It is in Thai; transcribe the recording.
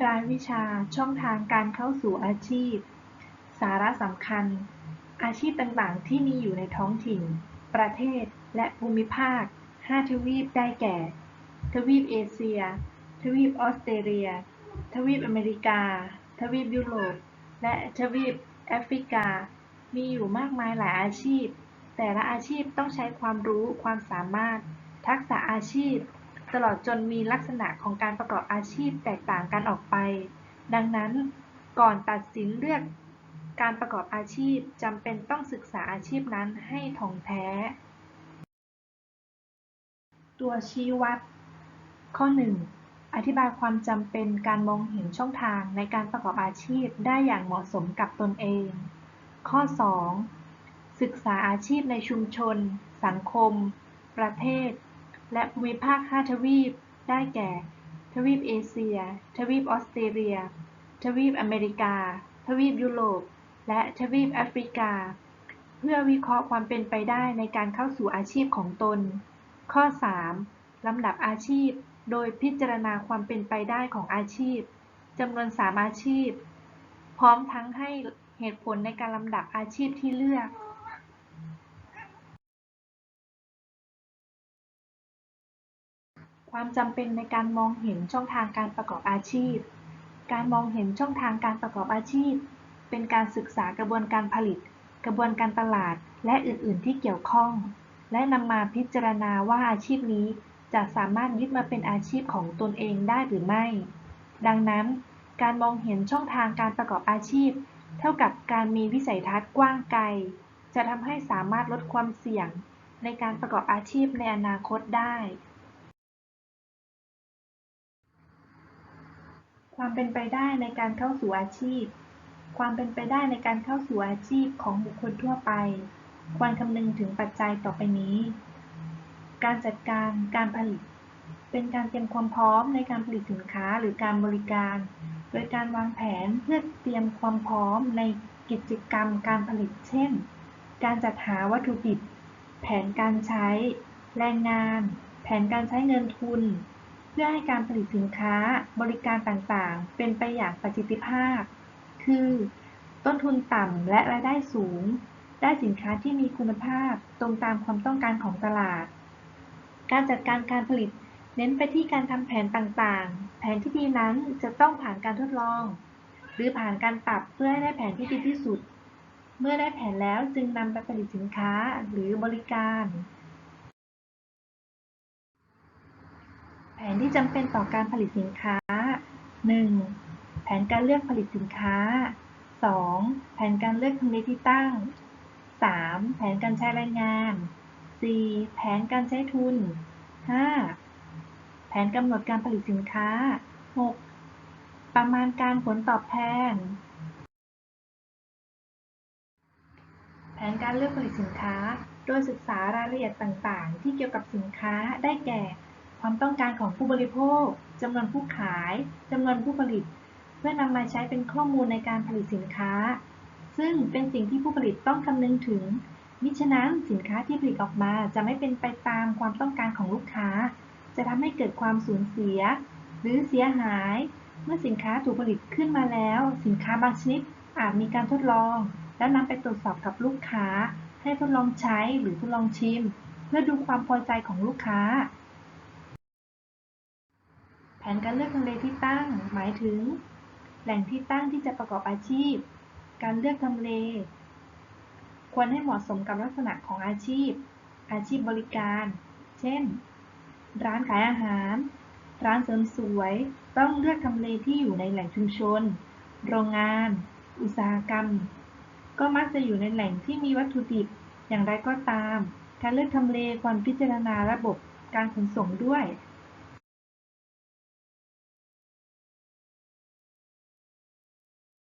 รายวิชา ช่องทางการเข้าสู่อาชีพ สาระสำคัญ อาชีพต่างๆ ที่มีอยู่ในท้องถิ่น ประเทศ และภูมิภาค 5 ทวีปได้แก่ ทวีปเอเชีย ทวีปออสเตรเลีย ทวีปอเมริกา ทวีปยุโรป และทวีปแอฟริกา มีอยู่มากมายหลายอาชีพ แต่ละอาชีพต้องใช้ความรู้ ความสามารถ ทักษะอาชีพ ตลอดจนมีลักษณะของการประกอบอาชีพแตกต่างกันออกไป ดังนั้นก่อนตัดสินเลือกการประกอบอาชีพจำเป็นต้องศึกษาอาชีพนั้นให้ถ่องแท้ ตัวชี้วัด ข้อ 1. อธิบายความจำเป็นการมองเห็นช่องทางในการประกอบอาชีพได้อย่างเหมาะสมกับตนเอง ข้อ 2. ศึกษาอาชีพในชุมชน สังคม ประเทศ และภูมิภาค 5 ทวีป ได้แก่ ทวีปเอเชีย ทวีปออสเตรเลีย ทวีปอเมริกา ทวีปยุโรป และทวีปแอฟริกา เพื่อวิเคราะห์ความเป็นไปได้ในการเข้าสู่อาชีพของตน ข้อ 3. ลำดับอาชีพ โดยพิจารณาความเป็นไปได้ของอาชีพจำนวน 3 อาชีพ พร้อมทั้งให้เหตุผลในการลำดับอาชีพที่เลือก ความจำเป็นในการมองเห็นช่องทางการประกอบอาชีพ การมองเห็นช่องทางการประกอบอาชีพ เป็นการศึกษากระบวนการผลิต กระบวนการตลาด และอื่น ๆ ที่เกี่ยวข้อง และนำมาพิจารณาว่าอาชีพนี้จะสามารถยึดมาเป็นอาชีพของตนเองได้หรือไม่ ดังนั้น การมองเห็นช่องทางการประกอบอาชีพ เท่ากับการมีวิสัยทัศน์กว้างไกล จะทำให้สามารถลดความเสี่ยงในการประกอบอาชีพในอนาคตได้ ความเป็นไปได้ในการเข้าสู่อาชีพ ความเป็นไปได้ในการเข้าสู่อาชีพของบุคคลทั่วไป ควรคำนึงถึงปัจจัยต่อไปนี้ การจัดการการผลิต เป็นการเตรียมความพร้อมในการผลิตสินค้าหรือการบริการ โดยการวางแผนเพื่อเตรียมความพร้อมในกิจกรรมการผลิต เช่น การจัดหาวัตถุดิบ แผนการใช้ แรงงาน แผนการใช้เงินทุน เพื่อให้การผลิตสินค้าบริการต่างๆ เป็นไปอย่างประสิทธิภาพ คือ ต้นทุนต่ำและรายได้สูง ได้สินค้าที่มีคุณภาพตรงตามความต้องการของตลาด การจัดการการผลิตเน้นไปที่การทำแผนต่างๆ แผนที่ดีนั้นจะต้องผ่านการทดลอง หรือผ่านการปรับเพื่อให้ได้แผนที่ดีที่สุด เมื่อได้แผนแล้วจึงนำไปผลิตสินค้าหรือบริการ แผน ที่จำเป็นต่อการผลิตสินค้า 1. แผนการเลือกผลิตสินค้า 2. แผนการเลือกทำเลที่ตั้ง 3. แผนการใช้แรงงาน 4. แผนการใช้ทุน 5. แผนกำหนดการผลิตสินค้า 6. ประมาณการผลตอบแทน แผนการเลือกผลิตสินค้า โดยศึกษารายละเอียดต่าง ๆ ที่เกี่ยวกับสินค้าได้แก่ ความต้องการของผู้บริโภคจำนวนผู้ขายจำนวนผู้ผลิต เพื่อนำมาใช้เป็นข้อมูลในการผลิตสินค้า ซึ่งเป็นสิ่งที่ผู้ผลิตต้องคำนึงถึง มิฉะนั้นสินค้าที่ผลิตออกมาจะไม่เป็นไปตามความต้องการของลูกค้า จะทำให้เกิดความสูญเสีย หรือเสียหาย เมื่อสินค้าถูกผลิตขึ้นมาแล้ว สินค้าบางชนิดอาจมีการทดลอง แล้วนำไปตรวจสอบกับลูกค้า ให้ทดลองใช้หรือทดลองชิม เพื่อดูความพอใจของลูกค้า แผนการเลือกทำเลที่ตั้ง หมายถึง แหล่งที่ตั้งที่จะประกอบอาชีพ การเลือกทำเล ควรให้เหมาะสมกับลักษณะของอาชีพ อาชีพบริการ เช่น ร้านขายอาหาร ร้านเสริมสวย ต้องเลือกทำเลที่อยู่ในแหล่งชุมชน โรงงาน อุตสาหกรรม ก็มักจะอยู่ในแหล่งที่มีวัตถุดิบ อย่างไรก็ตาม การเลือกทำเลควรพิจารณาระบบการขนส่งด้วย